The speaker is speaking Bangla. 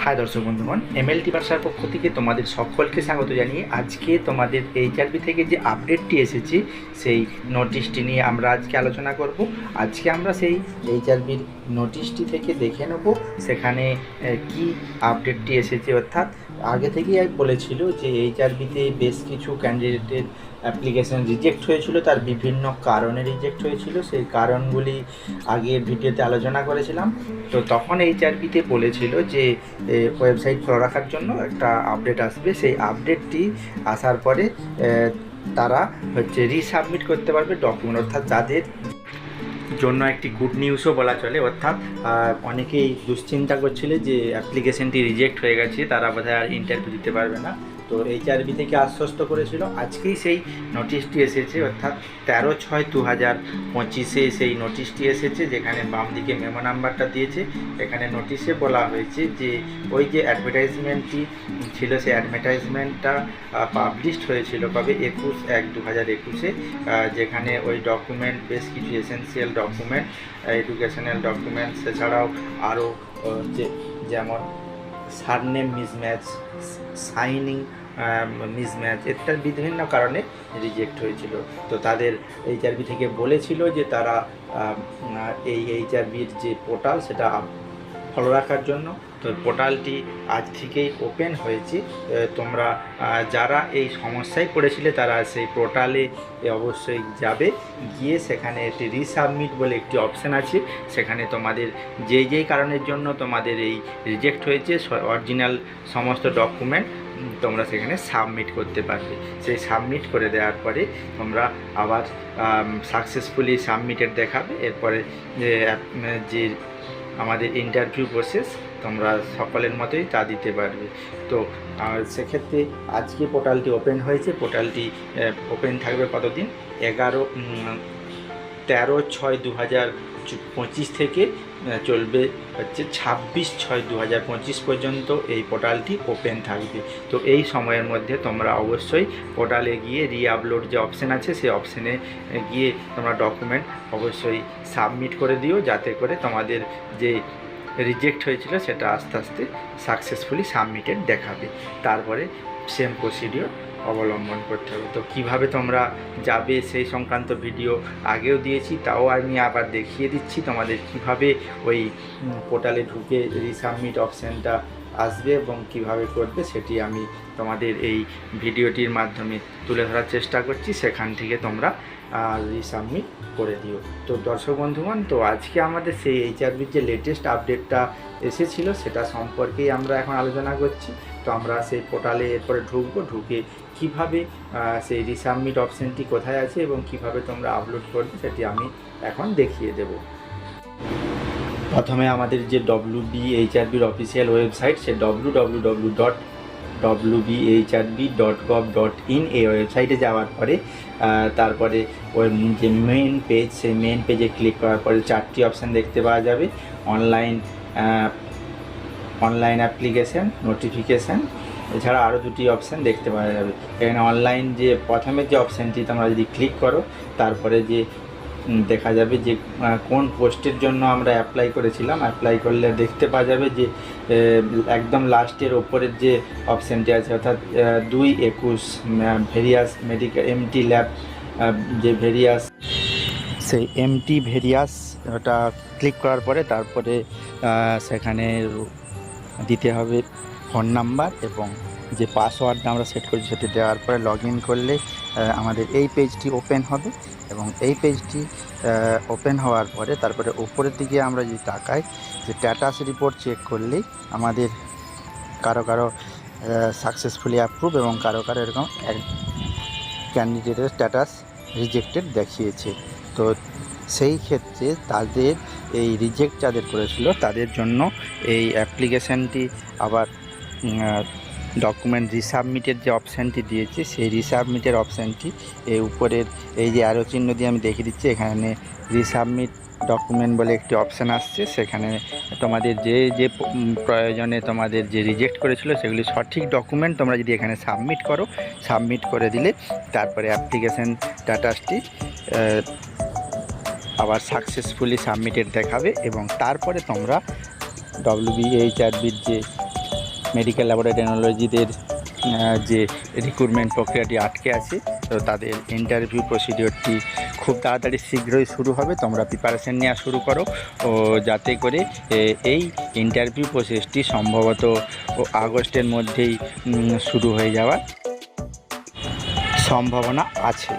হাই দর্শক বন্ধুগণ, এমএলটি ভাষার পক্ষ থেকে তোমাদের সকলকে স্বাগত জানিয়ে আজকে তোমাদের এইচআরবি থেকে যে আপডেটটি এসেছে, সেই নোটিশটি নিয়ে আমরা আজকে আলোচনা করব। আজকে আমরা সেই এইচআরবির নোটিশটি থেকে দেখে নেব, সেখানে কি আপডেটটি এসেছে অর্থাৎ আগে থেকেই বলেছিল যে এইচআরবিতে বেশ কিছু ক্যান্ডিডেটের অ্যাপ্লিকেশন রিজেক্ট হয়েছিল, তার বিভিন্ন কারণে রিজেক্ট হয়েছিল। সেই কারণগুলি আগের ভিডিওতে আলোচনা করেছিলাম। তো তখন এইচআরবিতে বলেছিল যে ওয়েবসাইট ফলো রাখার জন্য একটা আপডেট আসবে। সেই আপডেটটি আসার পরে তারা হচ্ছে রিসাবমিট করতে পারবে ডকুমেন্ট অর্থাৎ যাদের জন্য একটি গুড নিউজও বলা চলে। অর্থাৎ অনেকেই দুশ্চিন্তা করছিল যে অ্যাপ্লিকেশনটি রিজেক্ট হয়ে গেছে, তারা বোধহয় আর ইন্টারভিউ দিতে পারবে না। তো এইচআরবি থেকে আশ্বস্ত করেছিল। আজকেই সেই নোটিশটি এসেছে, অর্থাৎ তেরো ছয় দু হাজার পঁচিশে সেই নোটিশটি এসেছে, যেখানে বাম দিকে মেমো নাম্বারটা দিয়েছে। এখানে নোটিশে বলা হয়েছে যে, ওই যে অ্যাডভার্টাইজমেন্টটি ছিল, সেই অ্যাডভার্টাইজমেন্টটা পাবলিশড হয়েছিল কবে? একুশ এক দু হাজার একুশে যেখানে ওই ডকুমেন্ট বেশ কিছু এসেন্সিয়াল ডকুমেন্ট এডুকেশনাল ডকুমেন্টস এছাড়াও আরও যে, যেমন সারনেম মিসম্যাচ সাইনিং মিসম্যাচ ইত্যাদি বিভিন্ন কারণে রিজেক্ট হয়েছিল। তো তাদের এইচআরবি থেকে বলেছিল যে তারা এই এইচআরবির যে পোর্টাল সেটা ফলো রাখার জন্য। তো পোর্টালটি আজ থেকেই ওপেন হয়েছে। তোমরা যারা এই সমস্যায় পড়েছিলে, তারা সেই পোর্টালে অবশ্যই যাবে। গিয়ে সেখানে একটি রিসাবমিট বলে একটি অপশান আছে। সেখানে তোমাদের যেই যেই কারণের জন্য তোমাদের এই রিজেক্ট হয়েছে অরিজিনাল সমস্ত ডকুমেন্ট তোমরা সেখানে সাবমিট করতে পারবে। সেই সাবমিট করে দেওয়ার পরে তোমরা আবার সাকসেসফুলি সাবমিটেড দেখাবে। এরপরে যে আমাদের ইন্টারভিউ প্রসেস তোমরা সকলের মতোই তা দিতে পারবে। তো সেক্ষেত্রে আজকে পোর্টালটি ওপেন হয়েছে। পোর্টালটি ওপেন থাকবে কতদিন? এগারো তেরো ছয় দু হাজার পঁচিশ থেকে চলবে হচ্ছে ছাব্বিশ ছয় দু পর্যন্ত এই পোর্টালটি ওপেন থাকবে। তো এই সময়ের মধ্যে তোমরা অবশ্যই পোর্টালে গিয়ে রি আপলোড যে অপশান আছে, সেই অপশানে গিয়ে তোমরা ডকুমেন্ট অবশ্যই সাবমিট করে দিও, যাতে করে তোমাদের যে রিজেক্ট হয়েছিল, সেটা আস্তে আস্তে সাকসেসফুলি সাবমিটেড দেখাবে। তারপরে সেম প্রসিডিওর অবলম্বন করতে হবে। তো কীভাবে তোমরা যাবে সেই সংক্রান্ত ভিডিও আগেও দিয়েছি, তাও আমি আবার দেখিয়ে দিচ্ছি তোমাদের কীভাবে ওই পোর্টালে ঢুকে রিসাবমিট অপশানটা আসবে এবং কীভাবে করবে সেটি আমি তোমাদের এই ভিডিওটির মাধ্যমে তুলে ধরার চেষ্টা করছি। সেখান থেকে তোমরা রিসাবমিট করে দিও। তো দর্শক বন্ধুগণ, তো আজকে আমাদের সেই এইচআরবির যে লেটেস্ট আপডেটটা এসেছিল, সেটা সম্পর্কেই আমরা এখন আলোচনা করছি। তো আমরা সেই পোর্টালে এরপরে ঢুকবো, ঢুকে কীভাবে সেই রিসাবমিট অপশানটি কোথায় আছে এবং কীভাবে তোমরা আপলোড করবে, সেটি আমি এখন দেখিয়ে দেব। প্রথমে আমাদের যে ডব্লিউ বি এইচআরবির official website say W W W dot W B HRB dot gov dot in এই ওয়েবসাইটে যাওয়ার পরে তারপরে ওই যে মেন পেজ সেই মেন পেজে ক্লিক করার পরে চারটি অপশান দেখতে পাওয়া যাবে। অনলাইন অনলাইন অ্যাপ্লিকেশান নোটিফিকেশান এছাড়া আরও দুটি অপশান দেখতে পাওয়া যাবে। এখানে অনলাইন যে প্রথমের যে অপশানটি তোমরা যদি ক্লিক করো, তারপরে যে দেখা যাবে যে কোন পোস্টের জন্য আমরা অ্যাপ্লাই করেছিলাম। অ্যাপ্লাই করলে দেখতে পাওয়া যাবে যে একদম লাস্টের ওপরের যে অপশানটি আছে, অর্থাৎ দুই একুশ ভেরিয়াস মেডিকেল এমটি ল্যাব যে ভেরিয়াস, সেই এমটি ভেরিয়াস, ওটা ক্লিক করার পরে তারপরে সেখানে দিতে হবে ফোন নাম্বার এবং যে পাসওয়ার্ডটা আমরা সেট করেছি সেটি দেওয়ার পরে লগ ইন করলে আমাদের এই পেজটি ওপেন হবে এবং এই পেজটি ওপেন হওয়ার পরে তারপরে উপরের দিকে আমরা যদি তাকাই, যে স্ট্যাটাস রিপোর্ট চেক করলেই আমাদের কারও কারও সাকসেসফুলি অ্যাপ্রুভ এবং কারও কারও এরকম ক্যান্ডিডেটের স্ট্যাটাস রিজেক্টেড দেখিয়েছে। তো সেই ক্ষেত্রে তাদের এই রিজেক্ট যাদের করেছিল, তাদের জন্য এই অ্যাপ্লিকেশানটি আবার ডকুমেন্ট রিসাবমিটের যে অপশানটি দিয়েছে, সেই রিসাবমিটের অপশানটি এই উপরের এই যে অ্যারো চিহ্ন দিয়ে আমি দেখিয়ে দিচ্ছি, এখানে রিসাবমিট ডকুমেন্ট বলে একটি অপশান আসছে। সেখানে তোমাদের যে যে প্রয়োজনে তোমাদের যে রিজেক্ট করেছিল, সেগুলি সঠিক ডকুমেন্ট তোমরা যদি এখানে সাবমিট করো সাবমিট করে দিলে তারপরে অ্যাপ্লিকেশান স্ট্যাটাসটি আবার সাকসেসফুলি সাবমিটেড দেখাবে এবং তারপরে তোমরা ডব্লিউবিএইচআরবির যে মেডিকেল ল্যাবরেটরিনোলজিদের যে রিক্রুটমেন্ট প্রক্রিয়াটি আটকে আছে, তো তাদের ইন্টারভিউ প্রসিডিওরটি খুব তাড়াতাড়ি শীঘ্রই শুরু হবে। তোমরা প্রিপারেশান নেওয়া শুরু করো। ও যাতে করে এই ইন্টারভিউ প্রসেসটি সম্ভবত আগস্টের মধ্যেই শুরু হয়ে যাওয়ার সম্ভাবনা আছে।